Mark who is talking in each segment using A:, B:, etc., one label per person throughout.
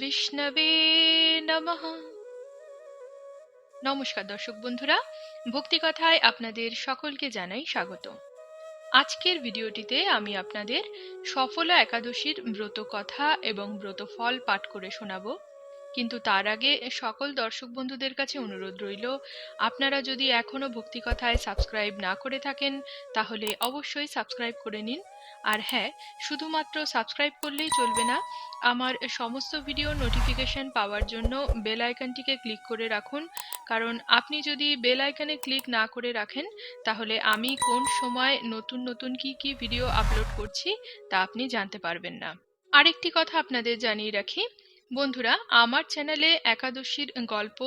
A: বিষ্ণবে নমঃ। নমস্কার দর্শক বন্ধুরা, ভক্তি কথায় আপনাদের সকলকে জানাই স্বাগত। আজকের ভিডিওটিতে আমি আপনাদের সফলা একাদশীর ব্রত কথা এবং ব্রত ফল পাঠ করে শোনাবো। কিন্তু তার আগে সকল দর্শক বন্ধুদের কাছে অনুরোধ রইল, আপনারা যদি এখনও ভক্তি কথায় সাবস্ক্রাইব না করে থাকেন, তাহলে অবশ্যই সাবস্ক্রাইব করে নিন। আর হ্যাঁ শুধুমাত্র সাবস্ক্রাইব করলেই চলবে না, আমার সমস্ত ভিডিও নোটিফিকেশন পাওয়ার জন্য বেল আইকনটিকে ক্লিক করে রাখুন। কারণ আপনি যদি বেল আইকনে ক্লিক না করে রাখেন, তাহলে আমি কোন সময় নতুন নতুন কি কি ভিডিও আপলোড করছি, তা আপনি জানতে পারবেন না। আরেকটি কথা আপনাদের জানিয়ে রাখি বন্ধুরা, আমার চ্যানেলে একাদশীর গল্প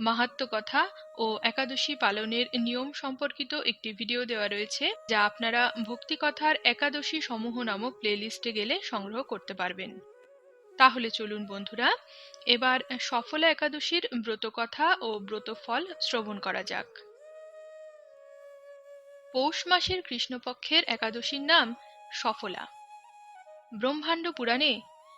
A: মাহাত্ম কথা ও একাদশী পালনের নিয়ম সম্পর্কিত একটি ভিডিও দেওয়া রয়েছে, যা আপনারা ভক্তি কথার একাদশী সমূহ নামক প্লেলিস্টে গেলে সংগ্রহ করতে পারবেন। তাহলে চলুন বন্ধুরা, এবার সফলা একাদশীর ব্রত কথা ও ব্রত ফল শ্রবণ করা যাক। পৌষ মাসের কৃষ্ণপক্ষের একাদশীর নাম সফলা। ব্রহ্মাণ্ড পুরাণে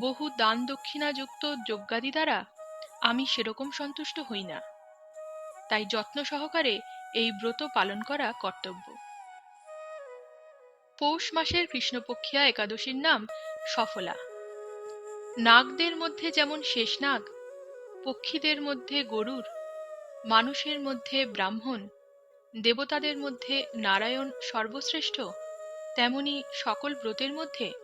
A: বহু দান দক্ষিণাযুক্ত যজ্ঞাদি দ্বারা আমি সেরকম সন্তুষ্ট হই না। তাই যত্ন সহকারে এই ব্রত পালন করা কর্তব্য। পৌষ মাসের কৃষ্ণপক্ষিয়া একাদশীর নাম সফলা। নাগদের মধ্যে যেমন শেষ নাগ, পক্ষীদের মধ্যে গরুর, মানুষের মধ্যে ব্রাহ্মণ, দেবতাদের মধ্যে নারায়ণ সর্বশ্রেষ্ঠ, তেমনি সকল ব্রতের মধ্যে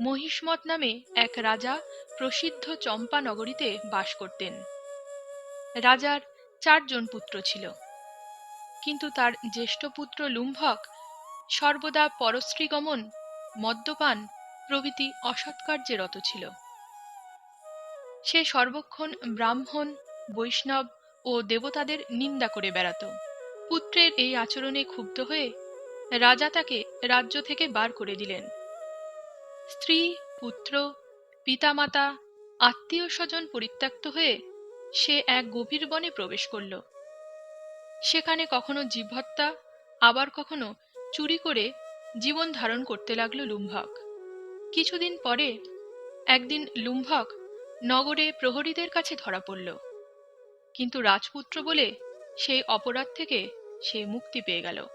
A: মহিষ্মত নামে এক রাজা প্রসিদ্ধ চম্পা নগরীতে বাস করতেন। রাজার চারজন পুত্র ছিল। কিন্তু তার জ্যেষ্ঠ পুত্র লুম্ভক সর্বদা পরশ্রীগমন, মদ্যপান প্রভৃতি অসৎকার্যে রত ছিল। সে সর্বক্ষণ ব্রাহ্মণ, বৈষ্ণব ও দেবতাদের নিন্দা করে বেড়াত। পুত্রের এই আচরণে ক্ষুব্ধ হয়ে রাজা তাকে রাজ্য থেকে বার করে দিলেন। স্ত্রী, পুত্র, পিতামাতা আত্মীয় স্বজন পরিত্যক্ত হয়ে সে এক গভীর বনে প্রবেশ করল। সেখানে কখনো জীবহত্যা, আবার কখনো চুরি করে জীবন ধারণ করতে লাগল লুম্ভক। কিছুদিন পরে একদিন লুম্ভক নগরে প্রহরীদের কাছে ধরা পড়ল। কিন্তু রাজপুত্র বলে সেই অপরাধ থেকে সে মুক্তি পেয়ে গেল।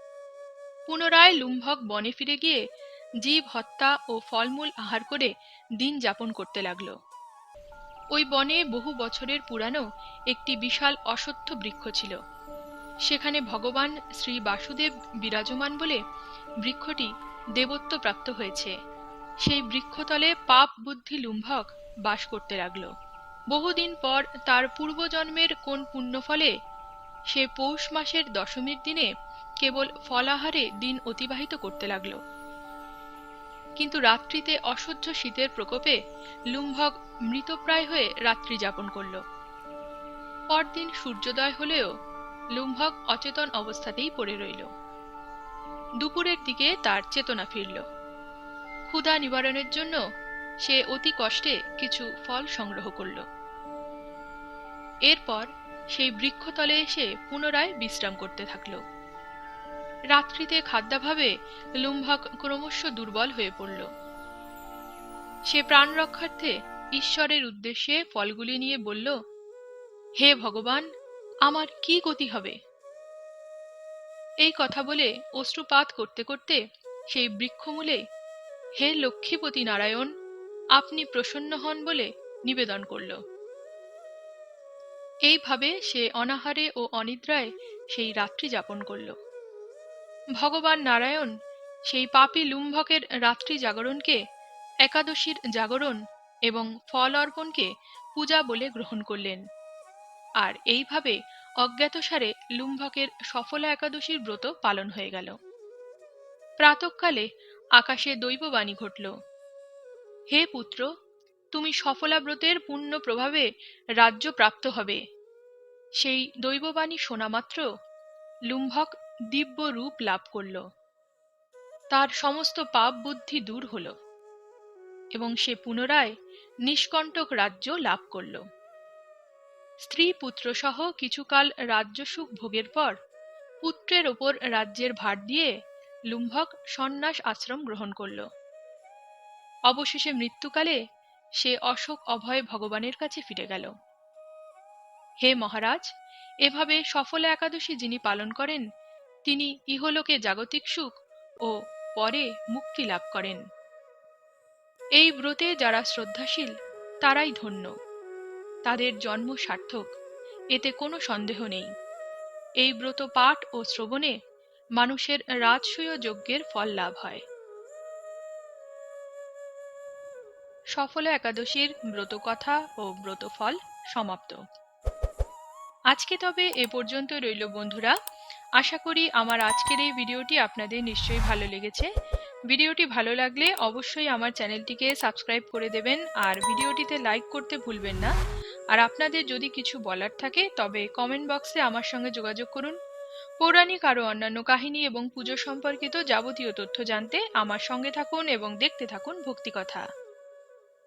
A: পুনরায় লুম্ভক বনে ফিরে গিয়ে জীব হত্যা ও ফলমূল আহার করে দিন যাপন করতে লাগল। ওই বনে বহু বছরের পুরানো একটি বিশাল অসত্য বৃক্ষ ছিল। সেখানে ভগবান শ্রী বাসুদেব বিরাজমান বলে বৃক্ষটি দেবত্ব প্রাপ্ত হয়েছে। সেই বৃক্ষতলে পাপ বুদ্ধি লুম্ভক বাস করতে লাগল। বহুদিন পর তার পূর্বজন্মের কোন পুণ্যফলে সে পৌষ মাসের দশমীর দিনে কেবল ফলাহারে দিন অতিবাহিত করতে লাগল। কিন্তু রাত্রিতে অসহ্য শীতের প্রকোপে লুম্ভক মৃতপ্রায় হয়ে রাত্রি যাপন করল। পরদিন সূর্যোদয় হলেও লুম্ভক অচেতন অবস্থাতেই পড়ে রইল। দুপুরের দিকে তার চেতনা ফিরল। ক্ষুধা নিবারণের জন্য সে অতি কষ্টে কিছু ফল সংগ্রহ করল। এরপর সেই বৃক্ষতলে এসে পুনরায় বিশ্রাম করতে থাকল। রাত্রিতে খাদ্যাভাবে লুম্ভক ক্রমশ দুর্বল হয়ে পড়ল। সে প্রাণ রক্ষার্থে ঈশ্বরের উদ্দেশ্যে ফলগুলি নিয়ে বলল, হে ভগবান, আমার কি গতি হবে? এই কথা বলে অশ্রুপাত করতে করতে সেই বৃক্ষমূলে, হে লক্ষ্মীপতি নারায়ণ, আপনি প্রসন্ন হন বলে নিবেদন করল। এইভাবে সে অনাহারে ও অনিদ্রায় সেই রাত্রি যাপন করল। ভগবান নারায়ণ, সেই পাপী লুম্ভকের রাত্রি জাগরণকে, একাদশীর জাগরণ এবং ফল অর্পণকে পূজা বলে গ্রহণ করলেন। আর এইভাবে অজ্ঞাতসারে লুম্ভকের সফলা একাদশীর ব্রত পালন হয়ে গেল। প্রাতকালে আকাশে দৈববাণী ঘটল, হে পুত্র, তুমি সফলা ব্রতের পূর্ণ প্রভাবে রাজ্য প্রাপ্ত হবে। সেই দৈববাণী শোনা মাত্র? লুম্ভক দিব্য রূপ লাভ করল। তার সমস্ত পাপ বুদ্ধি দূর হল এবং সে পুনরায় নিষ্কণ্টক রাজ্য লাভ করল। স্ত্রী পুত্র সহ কিছুকাল রাজ্য সুখ ভোগের পর পুত্রের ওপর রাজ্যের ভার দিয়ে লুম্ভক সন্ন্যাস আশ্রম গ্রহণ করল। অবশেষে মৃত্যুকালে সে অশোক অভয় ভগবানের কাছে ফিরে গেল। হে মহারাজ, এভাবে সফল একাদশী যিনি পালন করেন তিনি ইহলোকে জাগতিক সুখ ও পরে মুক্তি লাভ করেন। এই ব্রতে যারা শ্রদ্ধাশীল, তারাই ধন্য। তাদের জন্ম সার্থক, এতে কোনো সন্দেহ নেই। এই ব্রত পাঠ ও শ্রবণে মানুষের রাজসূয় যজ্ঞের ফল লাভ হয়। সফলা একাদশীর ব্রতকথা ও ব্রতফল সমাপ্ত। আজকে তবে এ পর্যন্ত রইল বন্ধুরা। আশা করি আমার আজকের এই ভিডিওটি আপনাদের নিশ্চয়ই ভালো লেগেছে। ভিডিওটি ভালো লাগলে অবশ্যই আমার চ্যানেলটিকে সাবস্ক্রাইব করে দেবেন আর ভিডিওটিতে লাইক করতে ভুলবেন না। আর আপনাদের যদি কিছু বলার থাকে তবে কমেন্ট বক্সে আমার সঙ্গে যোগাযোগ করুন। পৌরাণিক আরও অন্যান্য কাহিনী এবং পুজো সম্পর্কিত যাবতীয় তথ্য জানতে আমার সঙ্গে থাকুন এবং দেখতে থাকুন ভক্তিকথা।